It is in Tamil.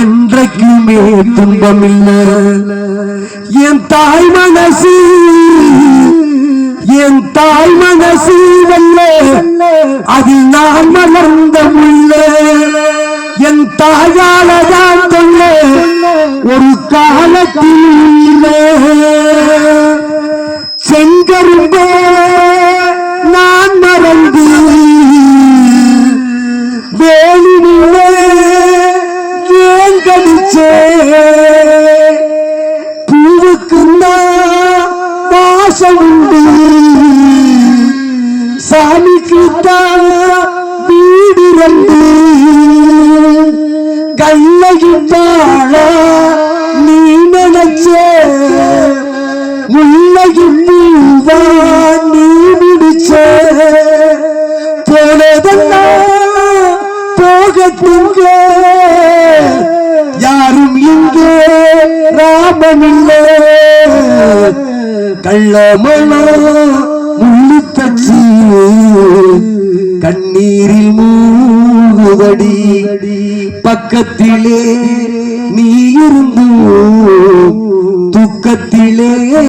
என்றைக்குமே துன்பம் இல்லை என் தாய் மனசு என் தாய் மனசு வல்ல அதில் நான் மலர்ந்த முள்ள என் தாயாலதான் தொல்ல ஒரு காலத்தில் இல்லை. செங்கரும்பே நான் மறந்து வேலினிலே ஏன் பூவுக்கு வாசம் உண்டு சாமிக்கு வீடு ரெண்டு கல்லையும் வாழ நீ நினைச்ச. முல்லையும் நீ முடிச்ச. போனதெல்லாம் ராமனில்லை கள்ளமணோ முள்ளு கண்ணீரில் மூழ்குதடி. பக்கத்திலே நீ இருந்தும் துக்கத்திலே